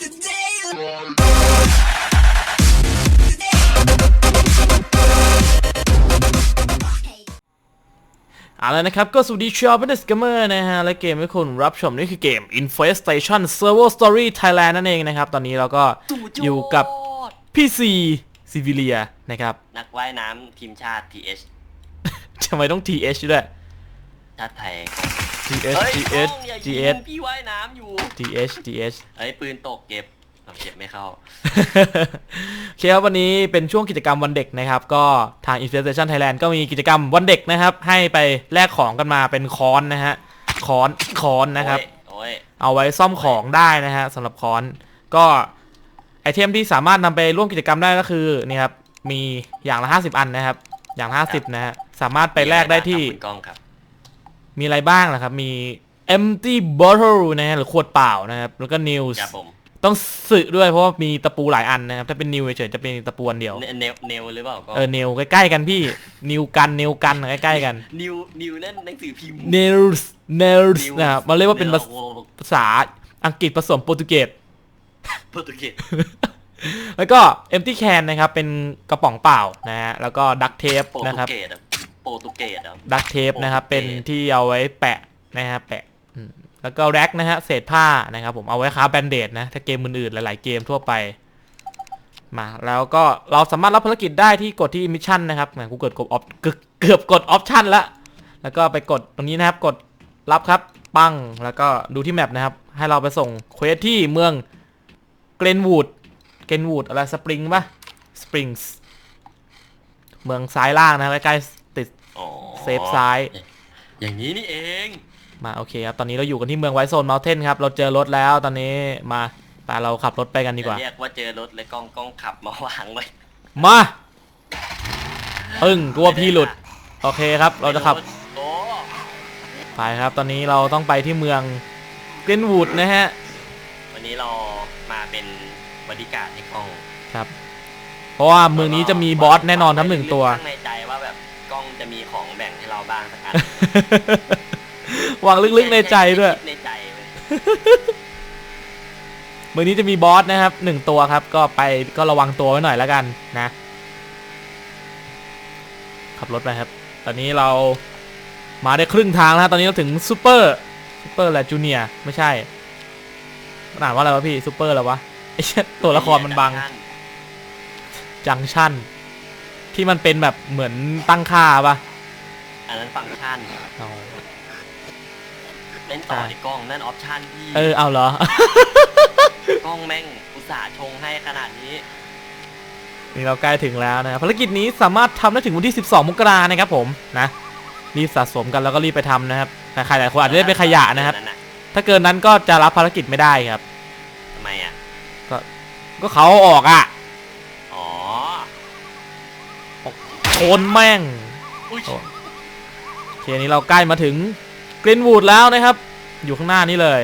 เอาละนะครับ ก็สวัสดีชาวเบนสเกมเมอร์นะฮะ และเกมที่คุณรับชมนี่คือเกม Infestation Server Story Thailand นั่นเองนะครับ ตอนนี้เราก็อยู่กับพี่ซีซิวิเลียนะครับ นักว่ายน้ำทีมชาติ TH ทำไมต้อง TH ด้วย ชาติไทย TH เฮ้ย TH น้องอย่ายิ TH งพี่ว่ายน้ำอยู่ TH TH เฮ้ย ปืนตกเก็บเอาเก็บไม่เข้า โอเคครับวันนี้เป็นช่วงกิจกรรมวันเด็กนะครับ ก็ทาง Infestation Thailand ก็มีกิจกรรมวันเด็กนะครับ ให้ไปแลกของกันมาเป็นค้อนนะฮะค้อนค้อนนะครับ โอ้ยเอาไว้ซ่อมของได้นะฮะสำหรับค้อนก็ไอเทมที่สามารถนำไปร่วมกิจกรรมได้ก็คือนี่ครับมีอย่างละ 50 อันนะครับ อย่างละ50นะฮะสามารถโอ้ยไปแลกได้ที่คุณกล้องครับ มีอะไรบ้างนะครับ มี empty bottle นะฮะหรือขวดเปล่านะครับ แล้วก็ news ครับผมต้องสึด้วยเพราะว่ามีตะปูหลายอันนะครับ ถ้าเป็น new เฉยๆจะเป็นตะปูอันเดียว เนเนวเนวหรือเปล่าก็เออ new ใกล้ๆกันพี่ new กัน new กันใกล้ๆกัน นิวนิวนั่นหนังสือพิมพ์ news news News นะครับมันเรียกว่าเป็นภาโอ้โหภาษาอังกฤษผสมโปรตุเกส โปรตุเกสแล้วก็ empty can นะครับ เป็นกระป๋องเปล่านะฮะแล้วก็ดักเทปโปรนะตุครับ เกสอะโป รตุเกสอะดักเทปนะครับโอเคเป็นที่เอาไว้แปะนะฮะแปะอืมแล้วก็แร็กนะฮะเศษผ้านะครับผมเอาไว้ค้าแบนเดดนะ ถ้าเกมอื่นๆหลายๆเกมทั่วไป มาแล้วก็เราสามารถรับภารกิจได้ที่กดที่มิชชั่นนะครับแหมกูเกิดกดออฟเกือบเกือบกดออปชั่นละแล้วก็ไปกดตรงนี้นะครับ กดรับครับ ปังแล้วก็ดูที่แมปนะครับ ให้เราไปส่งเควสที่เมืองเกรนวูดเกรนวูดอะไรสปริงปะสปริงส์เมืองซ้ายล่างนะใกล้ๆติด อ๋อเซฟซ้าย อย่างนี้นี่เอง มาโอเคครับ ตอนนี้เราอยู่กันที่เมืองไวโซนเมลเทนครับ เราเจอรถแล้วตอนนี้มาไปเราขับรถไปกันดีกว่าจะเรียกว่าเจอรถเลยกล้องกล้องขับมาวางไว้มาปึ้งกลัวพี่หลุด โอเคครับ เราจะขับ โอ้ไปครับ ตอนนี้เราต้องไปที่เมืองเกรนวูดนะฮะ วันนี้เรามาเป็นบริการดให้กล้องครับ เพราะว่าเมืองนี้จะมีบอสแน่นอนทั้งหนึ่งตัว ข้างในใจ บ่งให้เราบ้างสักอันหวังลึกๆในใจด้วยคิในใจเว้ยเมืองนี้จะมีบอสนะครับหนึ่งตัวครับ ก็ไปก็ระวังตัวไว้หน่อยแล้วกันนะ ขับรถไปครับ ตอนนี้เรามาได้ครึ่งทางแล้วฮะตอนนี้เราถึงซูเปอร์ซูเปอร์แหละจูเนียไม่ใช่มันอ่านว่าอะไรวะพี่ซูเปอร์แล้ววะไอ้เชี่ยตัวละครมันบัง จังชั่น ที่มันเป็นแบบเหมือนตั้งค่าปะ อันนั้นฟังก์ชันเอาเล่นต่อใช่ในกล้องนั่นออปชันพี่เออเอาเหรอ กล้องแม่งอุตส่าห์ชงให้ขนาดนี้ นี่เราใกล้ถึงแล้วนะครับภารกิจนี้สามารถทำได้ถึงวันที่ 12 มกรานะครับผมนะรีบสะสมกันแล้วก็รีบไปทำนะครับแต่ใครหลายคนอาจจะได้เป็นขยะนะครับนั่นน่ถ้าเกินนั้นก็จะรับภารกิจไม่ได้ครับ ทำไมอะ ก็เขาเอาออกอะอ๋อโคนแม่ง อุ้ยโอ้โอ เคนี้เราใกล้มาถึงกรีนวูดแล้วนะครับ อยู่ข้างหน้านี้เลย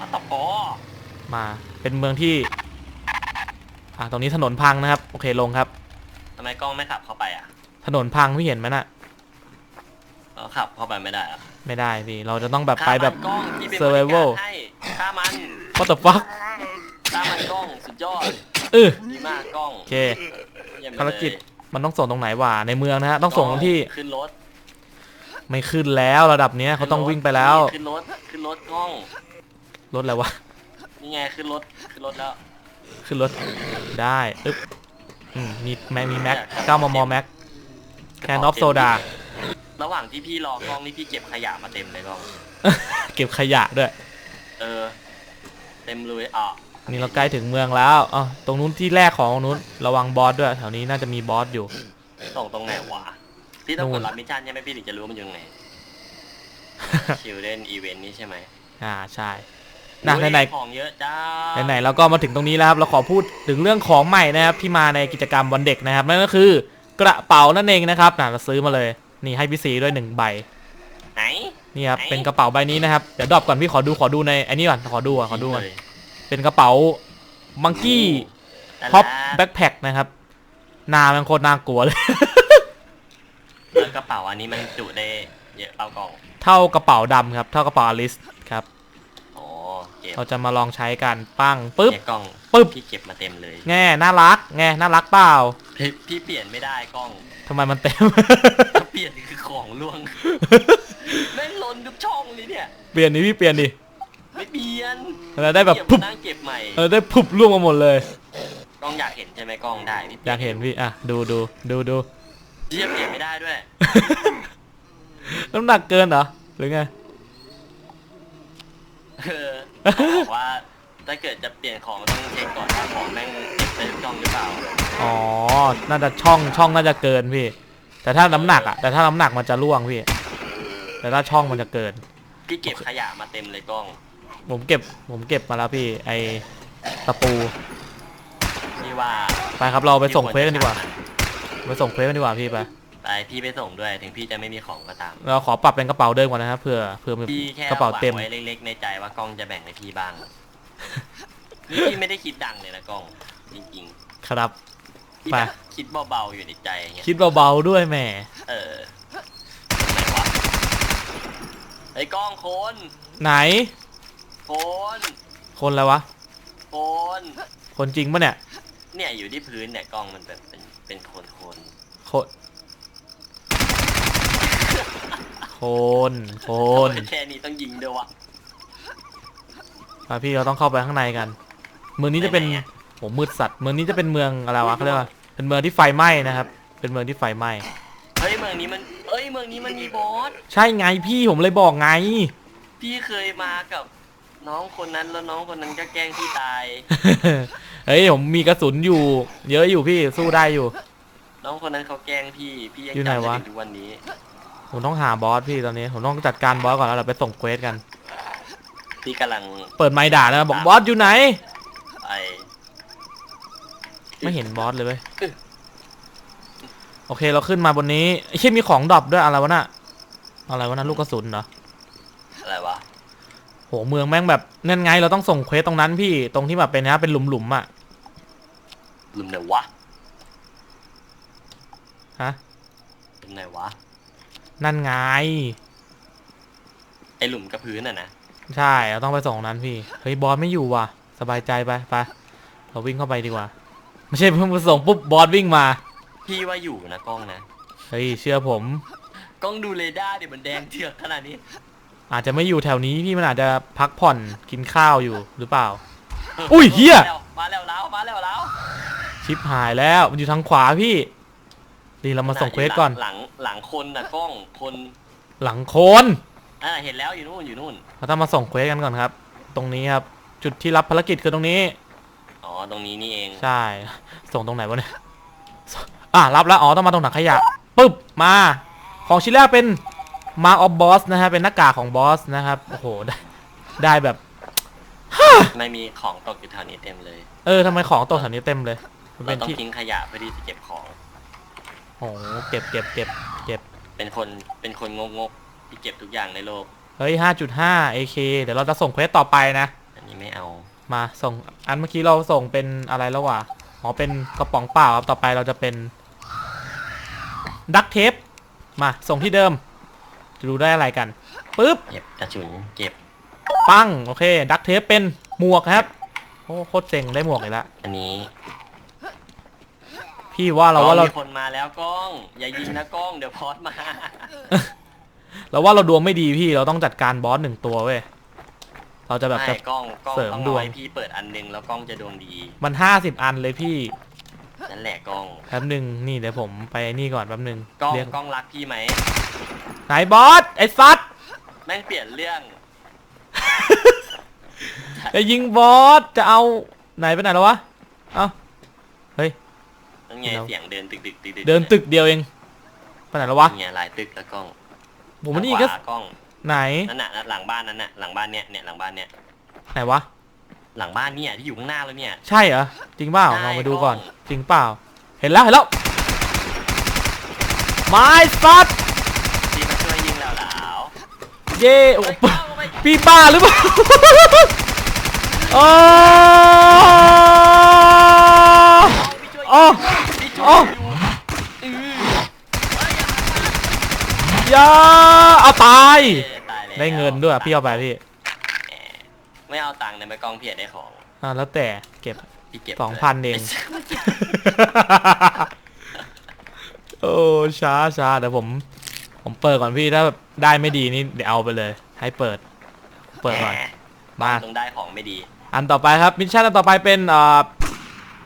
อัตตะปอมาเป็นเมืองที่ อ่าตรงนี้ถนนพังนะครับ โอเคลงครับทำไมกล้องไม่ขับเข้าไปอะ ถนนพังพี่เห็นไหมน่ะเราขับเข้าไปไม่ได้เหรอะไม่ได้พี่เราจะต้องแบบไปแบบกล้องที่เป็น survival บริการให้ฆ่ามัน what the fuck ฆ่ามันกล้องสุดยอดเออดีมากกล้องโอเคเยี่ยมไปภารเลยกิจมันต้องส่งตรงไหนวะในเมืองนะฮะต้องส่งตรงที่ขึ้นรถ ไม่ขึ้นแล้วระดับเนี้ยเขาต้องวิ่งไปแล้ว ขึ้นรถขึ้นรถกล้องรถอะไรวะ นี่ไงขึ้นรถขึ้นรถแล้วขึ้นรถได้อึ๊บอืมมีแม็กมีแม็กเก้ามมแม็กแคนออฟโซดา ระหว่างที่พี่รอกล้องนี่พี่เก็บขยะมาเต็มเลยกล้อง เก็บขยะด้วย เออ เต็มเลยอะนี่เราใกล้ถึงเมืองแล้วอ๋อตรงนู้นที่แรกของตรงนู้น ระวังบอสด้วย แถวนี้น่าจะมีบอสอยู่ส่งตรงไหนวะ พี่ต้องนู่กนดรับมิชชั่นใช่ไหมพี่ถึงจะรู้ว่ามันอยู่ตรงไหน ชิลเล่นอีเวนต์นี่ใช่ไหมอ่าใช่นะอุ๊ยไหนของเยอะจ้าๆไหนๆเราก็มาถึงตรงนี้แล้วครับเราขอพูดถึงเรื่องของใหม่นะครับที่มาในกิจกรรมวันเด็กนะครับนั่นก็คือกระเป๋านั่นเองนะครับน่ะเราซื้อมาเลยนี่ให้พี่ซีด้วยหนึ่งใบไหนนี่ครับไหนเป็นกระเป๋าใบนี้นะครับเดี๋ยวดรอปก่อนพี่ขอดูขอดูในไอ้นี่ก่อนขอดูก่อนขอดูก่อนเลยเป็นกระเป๋ามังกี้แต่พ็อปละแบ็คแพคนะครับหนามันโคตรน่ากลัวเลย แล้วกระเป๋าอันนี้มันจุได้เยอะเอากล่องเท่ากระเป๋าดำครับ เท่ากระเป๋าอลิสครับ อ๋อโอเคก็บเราจะมาลองใช้กันปั้งปึ๊บ เนี่ยกล้องปึ๊บ พี่เก็บมาเต็มเลยแง่น่ารักแง่น่ารักเปล่าเฮ้ยพี่เปลี่ยนไม่ได้กล้อง ทำไมมันเต็ม ถ้าเปลี่ยนคือของล่วง แม่งล้นทุกช่องเลยเนี่ย เปลี่ยนดิพี่เปลี่ยนดิไม่เปลี่ยนเราได้แบบเก็บปุ๊บมานั่งเก็บใหม่เออได้พุบล่วงมาหมดเลย กล้องอยากเห็นใช่ไหมกล้องได้พี่อยากเห็นพี่อะดูดูดูดู พี่จะเปลี่ยนไม่ได้ด้วย น้ำหนักเกินเหรอ หรือไง เออบอกว่าถ้าเกิดจะเปลี่ยนของต้องเช็คก่อนว่าของแม่งเก็บได้ทุกช่องหรือเปล่า อ๋อ น่าจะช่องช่องน่าจะเกินพี่ แต่ถ้าน้ำหนักอะแต่ถ้าน้ำหนักมันจะร่วงพี่ แต่ถ้าช่องมันจะเกิน พี่เก็บขยะมาเต็มเลยกล้อง ผมเก็บ ผมเก็บมาแล้วพี่ ไอตะปูพี่ว่า ไปครับเราไปส่งเควสกันดีกว่า ไปส่งเควสกันดีกว่าพี่ไปไปพี่ไปส่งด้วยถึงพี่จะไม่มีของก็ตาม เราขอปรับเป็นกระเป๋าเดิมก่อนนะครับเผื่อเผื่อมีพี่แค่กระเป๋าเต็ม หวังไว้เล็ก ๆ ในใจว่ากล้องจะแบ่งให้พี่บ้างนี่พี่ไม่ได้คิดดังเลยนะกล้อง จริงครับ ๆพี่ไป แบบคิดเบาๆอยู่ในใจอย่างเงี้ยคิดเบาๆด้วยแหมเออไหนวะไอ้กล้องโคนไหน โคนคนอะไรวะ โคนคนจริงปะเนี่ย เนี่ยอยู่ที่พื้นเนี่ยกล้องมันแบบเป็น เป็นโคนโคนคนคนคนแค่นี้ต้องยิงด้วยวะไปพี่เราต้องเข้าไปข้างในกัน เมืองนี้จะเป็นไหนๆอะ โหมืดสัตว์เมืองนี้จะเป็นเมืองอะไรวะเขาเรียกว่าเป็นเมืองที่ไฟไหม้นะครับ เป็นเมืองที่ไฟไหม้เฮ้ยเมืองนี้มันเอ้ยเมืองนี้มันมีบอส ใช่ไงพี่ผมเลยบอกไง พี่เคยมากับน้องคนนั้นแล้วน้องคนนั้นก็แกล้งพี่ตาย เฮ้ยผมมีกระสุนอยู่ เยอะอยู่พี่สู้ได้อยู่ น้องคนนั้นเขาแกล้งพี่ พี่ยังอยู่ไหนจำได้วะ ถึงทุกวันนี้ ผมต้องหาบอสพี่ตอนนี้ ผมต้องจัดการบอสก่อนแล้วเราไปส่งเควสกัน พี่กำลังเปิดไมค์ด่านะบอกบอสอยู่ไหนไอไม่เห็นบอสเลยเว้ยเอ้ยโอเคเราขึ้นมาบนนี้ไอ้เชี่ยมีของดรอปด้วยอะไรวะน่ะอะไรวะน่ะลูกกระสุนเหรออะไรวะ โหเมืองแม่งแบบนั่นไงเราต้องส่งเควสตรงนั้นพี่ตรงที่แบบเป็นนะเป็นหลุมๆอะห ลุมไหนวะฮะหลุมไหนวะ นั่นไง ไอหลุมกับพื้นอะนะ ใช่เราต้องไปส่งตรงนั้นพี่ เฮ้ยบอสไม่อยู่ว่ะ สบายใจไปไปเราวิ่งเข้าไปดีกว่า ไม่ใช่เพิ่งมาส่งปุ๊บบอสวิ่งมา พี่ว่าอยู่นะกล้องนะ เฮ้ยเชื่อผม กล้องดูเรดาร์เดี๋ยวมันแดงเถือกขนาดนี้ อาจจะไม่อยู่แถวนี้พี่มันอาจจะพักผ่อนกินข้าวอยู่หรือเปล่า อุ้ยเหี้ย มาแล้วแล้วมาแล้วแล้ว ชิปหายแล้วมันอยู่ทางขวาพี่ดีเรามาส่งเควสก่อน หลังหลังคนนะกล้องคนหลังโคนอ่าเห็นแล้วอยู่นู่นอยู่นู่นเราต้องมาส่งเควสกันก่อนครับ ตรงนี้ครับ จุดที่รับภารกิจคือตรงนี้ อ๋อตรงนี้นี่เองใช่ ส่งตรงไหนวะเนี่ยส่งอะรับแล้วอ๋อต้องมาตรงถังขยะปึ๊บมา ของชิ้นแรกเป็นมาออฟบอสนะฮะเป็นหน้ากากของบอสนะครับโอ้โหได้ได้แบบไม่มีของตกอยู่แถวนี้เต็มเลย เออทำไมของตกแถวนี้เต็มเลย มันเราเป็นต้องที่ทิ้งขยะเพื่อที่จะเก็บของ โอ้โหเก็บเก็บเก็บเก็บ เป็นคนเป็นคนงกงกๆที่เก็บทุกอย่างในโลก เฮ้ย 5.5 AK เดี๋ยวเราจะส่งเควสต่อไปนะ อันนี้ไม่เอา มาส่ง อันเมื่อกี้เราส่งเป็นอะไรแล้ววะอ๋อ เป็นกระป๋องเปล่าครับ ต่อไปเราจะเป็น ดักเทป มา ส่งที่เดิม จะดูได้อะไรกัน ปึ๊บ เก็บกระสุนเก็บ ปังโอเค ดักเทปเป็นหมวกครับ โอ้โคตรเจ๋งได้หมวกอีกแล้วอันนี้ พี่ว่าเราว่าเรามีคนมาแล้วกล้อง อย่ายิงนะกล้องเดี๋ยวพอดมา เราว่าเราดวงไม่ดีพี่เราต้องจัดการบอสหนึ่งตัวเว้ยเราจะแบบใช่จะกล้องกล้องเสริมต้องดรวองให้พี่เปิดอันหนึงแล้วกล้องจะดวงดีมันห้าสิบอันเลยพี่นั่นแหละกล้องแป๊บหนึ่งนี่เดี๋ยวผมไปนี่ก่อนแป๊บหนึ่งกล้องเรียกกล้องรักพี่ไหมไหนบอสไอ้ซัดแม่งเปลี่ยนเรื่องจะยิงบอสจะเอาไหนไปไหนแล้ววะเอ้าเฮ้ย นั่นไงเดี๋ยวเสียงเดินตึกตึกตึกเดินตึกเดียวเองไปไหนแล้ววะเนี่ยหลายตึกแล้วกล้องผมว่านี่ก็ขวากล้องไหนนั่นน่ะหลังบ้านนั้นน่ะหลังบ้านเนี้ยเนี่ยหลังบ้านเนี้ยไหนวะหลังบ้านเนี่ยที่อยู่ข้างหน้าแล้วเนี่ยใช่เหรอจริงเปล่าใช่ลองไปดูก่อนกล้องจริงเปล่า เห็นแล้วเห็นแล้วไม้ซัดที่มาช่วยยิงแล้วแล้วเย่โอ้เฮ้ยโหเอาไปพี่บ้าหรือเปล่าโอ้ พี่ช่วย อ๋อ พี่ช่ อ๋ ว อ ยอยู่อือ อ ย่าเอาตายเอ้ยตายแล้วได้เงินด้วยพี่เอาไปพี่ไม่ไม่เอาตังค์ในไปกล้องเพียรได้ของอ่าแล้วแต่เก็บ พี่เก็บสองพันเอง โอ้ช้าช้าเดี๋ยวผม ผมเปิดก่อนพี่ถ้าแบบได้ไม่ดีนี่เดี๋ยวเอาไปเลย ให้เปิด เปิดก่อนมาต้องได้ของไม่ดีอันต่อไปครับมิชชั่นอันต่อไปเป็นเอ่อ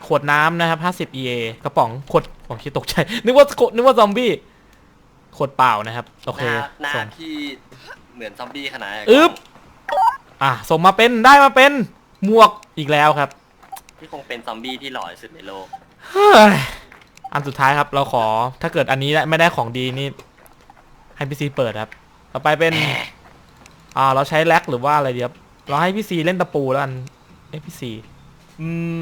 ขวดน้ำนะครับ 50 EA กระป๋องขวดผมคิดตกใจ นึกว่านึกว่าซอมบี้ ขวดเปล่านะครับ โอหเคน้าหน้าส่งที่เหมือนซอมบี้ขนาดไหนอึ๊บอะส่งมาเป็นได้มาเป็นหมวกอีกแล้วครับที่คงเป็นซอมบี้ที่หล่อที่สุดในโลก เฮ้ยอันสุดท้ายครับ เราขอถ้าเกิดอันนี้ไม่ได้ของดีนี่ให้พี่ซีเปิดครับ ต่อไปเป็น อ่า เราใช้แล็กหรือว่าอะไรดีครับเราให้พี่ซีเล่นตะปูแล้วกันเอ้ยพี่ซีอืม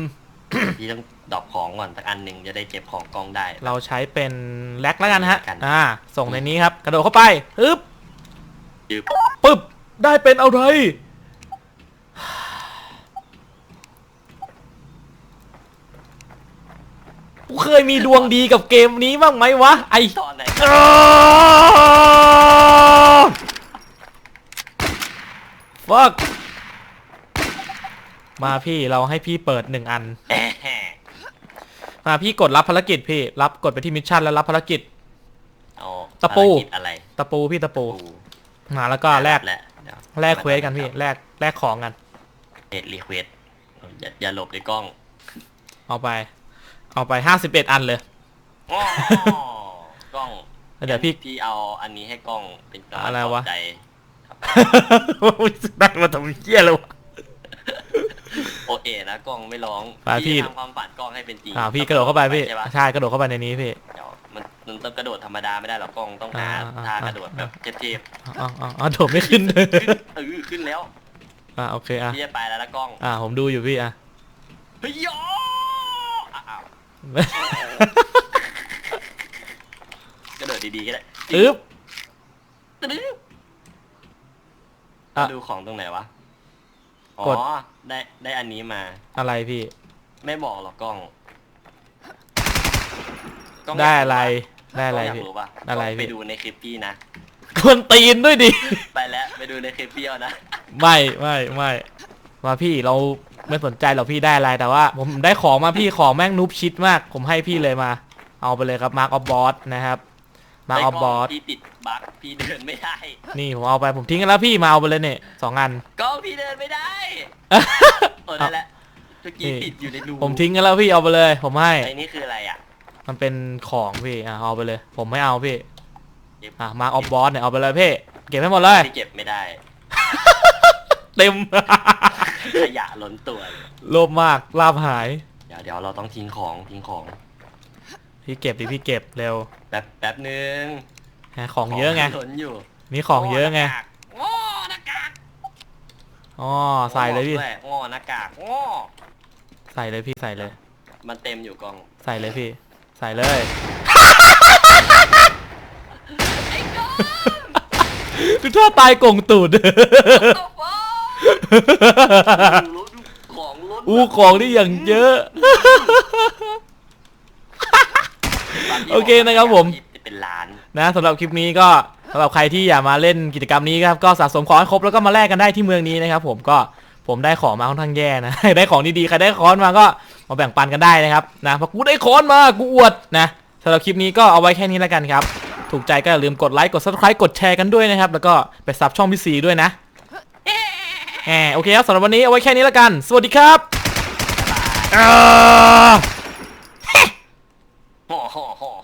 พี่ต้องดรอปของก่อนสักอันหนึ่งจะได้เก็บของกองได้ เราใช้เป็นแล็กแล้วกันฮะ กัน อ่า ส่งในนี้ครับ กระโดดเข้าไปฮึบยึบปึ๊บ ได้เป็นอะไร กูเคยมีดวงดีกับเกมนี้บ้างไหมวะ ไอตอนไหนฟัก มาพี่เราให้พี่เปิดหนึ่งอันแอะแหะมาพี่กดรับภารกิจพี่ รับกดไปที่มิชชั่นแล้วรับภารกิจ เอาตะปู ภารกิจอะไรตะปูพี่ตะปูปู มาแล้วก็แลกแหละเดี๋ยวแลกเควสกันพี่แลกแลกของกัน เอ็ดรีเควสอย่าอย่าหลบในกล้องเอาไป เอาไปห้าสิบเอ็ดอันเลย อ้อกล้องแล้วเดี๋ยวพี่ พี่เอาอันนี้ให้กล้องเป็นการอะไรวะ ปลบใจ ได้มาทำเหี้ยเลยวะ โอเอนะกล้องไม่ร้องไปพี่ ทำความฝันกล้องให้เป็นจริงอ่าพี่กระโดดเข้าไปพี่ใช่ปะใช่กระโดดเข้าไปในนี้พี่ เดี๋ยวมันมันต้องกระโดดธรรมดาไม่ได้หรอกกล้องต้องหาอ่าท่าอ่ากระโดดแบบเทพอ๋ออ๋ออ๋อโดดไม่ขึ้น ๆเออขึ้นแล้วอ่าโอเคอะพี่จะไปแล้วนะกล้องอ่าผมดูอยู่พี่อะ เฮ้ยโยอะอ้าวกระโดดดีๆก็ได้อึ๊บ ตึ๊บอะ ดูของตรงไหนวะ อ๋อกด ได้ได้อันนี้มา อะไรพี่ ไม่บอกหรอกกล้องกล้งได้อะไร ได้อะไรกล้งอยากพี่ รู้ปะอะไรกล้งไปพี่ดูในคลิปพี่นะ คนตีนด้วยดิ ไปแล้วไปดูในคลิปพี่เอานะไม่ไม่ไม่มาพี่เราไม่สนใจหรอกพี่ได้อะไรแต่ว่า ผมได้ของมาพี่ของแม่งนูบชิดมาก ผมให้พี่เลยมา เอาไปเลยครับมาร์กออฟบอสนะครับ มาร์กออฟบอสไกล้งพี่ติดบั๊กพี่เดินไม่ได้ นี่ผมเอาไปผมทิ้งกันแล้วพี่มาเอาไปเลยเนี่ยสองอันกล้องพี่เดินไม่ได้เออนั่นแหละเมื่อกี้นี่ติดอยู่ในรูผมทิ้งกันแล้วพี่เอาไปเลย ผมให้ไอ้นี่คืออะไรอะ มันเป็นของพี่อะเอาไปเลย ผมไม่เอาพี่เก็บอะมาออฟบอสเนี่ยเอาไปเลยพี่เก็บให้หมดเลยพี่เก็บไม่ได้เต็มขยะล้นตัวเลยโลภมากลาบหาย เดี๋ยวเดี๋ยวเราต้องทิ้งของทิ้งของ พี่เก็บดิพี่เก็บเร็วแป๊บแป๊บนึงฮะของเยอะไงล้นอยู่มีของเยอะไงโอ้หน้ากากอ๋อใส่เลยพี่โอ้โอ้หน้ากากโอ้ใส่เลยพี่ใส่เลย มันเต็มอยู่กล้อง ใส่เลยพี่ ใส่เลยดูท่าตายกงตูดล้นของล้นอู้ของนี่อย่างเยอะ โอเคนะครับผม เป็นล้าน นะสำหรับคลิปนี้ก็สำหรับใครที่อยากมาเล่นกิจกรรมนี้ครับก็สะสมของให้ครบแล้วก็มาแลกกันได้ที่เมืองนี้นะครับผมก็ผมได้ของมาค่อนข้างแย่นะ ได้ของดีๆใครได้ค้อนมาก็มาแบ่งปันกันได้นะครับนะเพราะกูได้ค้อนมากูอวดนะสำหรับคลิปนี้ก็เอาไว้แค่นี้แล้วกันครับ ถูกใจก็อย่าลืมกดไลค์กด subscribe กดแชร์กันด้วยนะครับ แล้วก็ไปซับช่องพี่ซีด้วยนะแหมโอเคครับสำหรับวันนี้เอาไว้แค่นี้แล้วกัน สวัสดีครับ ほう、ほ、